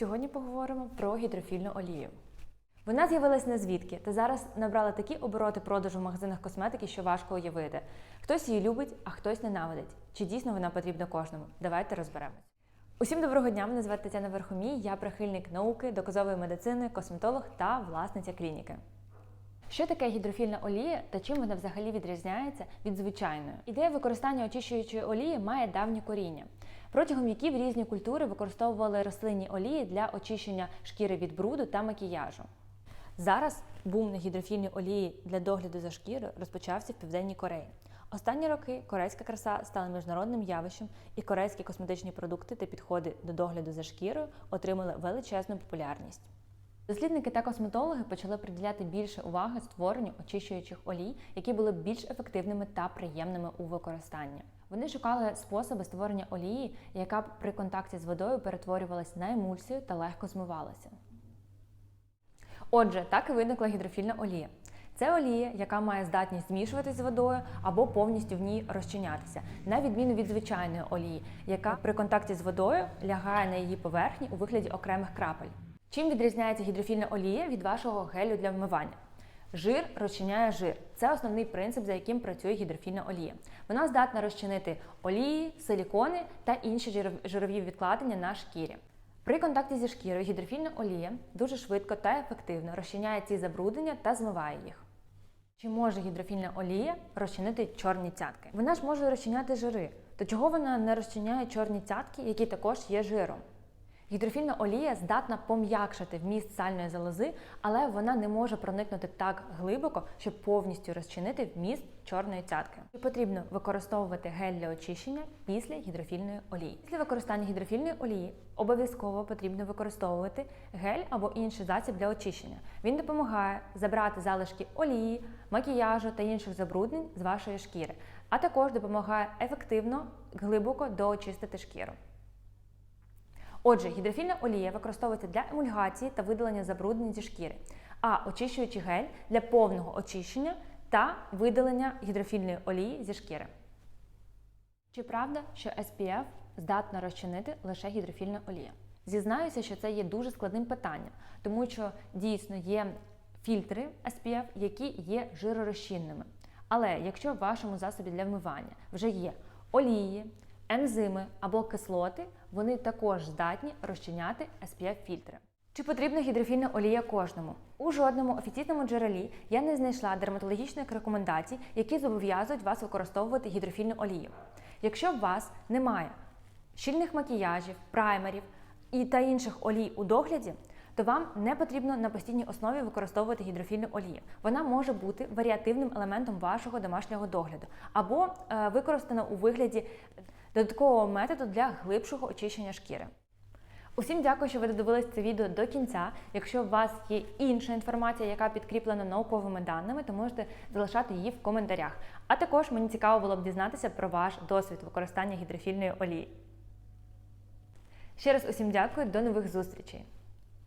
Сьогодні поговоримо про гідрофільну олію. Вона з'явилась не звідки та зараз набрала такі обороти продажу в магазинах косметики, що важко уявити. Хтось її любить, а хтось ненавидить. Чи дійсно вона потрібна кожному? Давайте розберемось. Усім доброго дня! Мене звати Тетяна Верхомій. Я прихильник науки, доказової медицини, косметолог та власниця клініки. Що таке гідрофільна олія та чим вона взагалі відрізняється від звичайної? Ідея використання очищуючої олії має давнє коріння. Протягом віків різні культури використовували рослинні олії для очищення шкіри від бруду та макіяжу. Зараз бум на гідрофільні олії для догляду за шкірою розпочався в Південній Кореї. Останні роки корейська краса стала міжнародним явищем, і корейські косметичні продукти та підходи до догляду за шкірою отримали величезну популярність. Дослідники та косметологи почали приділяти більше уваги створенню очищуючих олій, які були більш ефективними та приємними у використанні. Вони шукали способи створення олії, яка б при контакті з водою перетворювалась на емульсію та легко змивалася. Отже, так і виникла гідрофільна олія. Це олія, яка має здатність змішуватись з водою або повністю в ній розчинятися, на відміну від звичайної олії, яка при контакті з водою лягає на її поверхні у вигляді окремих крапель. Чим відрізняється гідрофільна олія від вашого гелю для вмивання? Жир розчиняє жир. Це основний принцип, за яким працює гідрофільна олія. Вона здатна розчинити олії, силікони та інші жирові відкладення на шкірі. При контакті зі шкірою гідрофільна олія дуже швидко та ефективно розчиняє ці забруднення та змиває їх. Чи може гідрофільна олія розчинити чорні цятки? Вона ж може розчиняти жири. То чого вона не розчиняє чорні цятки, які також є жиром? Гідрофільна олія здатна пом'якшити вміст сальної залози, але вона не може проникнути так глибоко, щоб повністю розчинити вміст чорної цятки. І потрібно використовувати гель для очищення після гідрофільної олії. Після використання гідрофільної олії обов'язково потрібно використовувати гель або інший засіб для очищення. Він допомагає забрати залишки олії, макіяжу та інших забруднень з вашої шкіри, а також допомагає ефективно глибоко доочистити шкіру. Отже, гідрофільна олія використовується для емульгації та видалення забруднень зі шкіри, а очищуючий гель для повного очищення та видалення гідрофільної олії зі шкіри. Чи правда, що SPF здатна розчинити лише гідрофільна олія? Зізнаюся, що це є дуже складним питанням, тому що дійсно є фільтри SPF, які є жиророзчинними. Але якщо в вашому засобі для вмивання вже є олії, ензими або кислоти, вони також здатні розчиняти SPF-фільтри. Чи потрібна гідрофільна олія кожному? У жодному офіційному джерелі я не знайшла дерматологічних рекомендацій, які зобов'язують вас використовувати гідрофільну олію. Якщо у вас немає щільних макіяжів, праймерів і та інших олій у догляді, то вам не потрібно на постійній основі використовувати гідрофільну олію. Вона може бути варіативним елементом вашого домашнього догляду або е, використана у вигляді додаткового методу для глибшого очищення шкіри. Усім дякую, що ви додивились це відео до кінця. Якщо у вас є інша інформація, яка підкріплена науковими даними, то можете залишати її в коментарях. А також мені цікаво було б дізнатися про ваш досвід використання гідрофільної олії. Ще раз усім дякую, до нових зустрічей!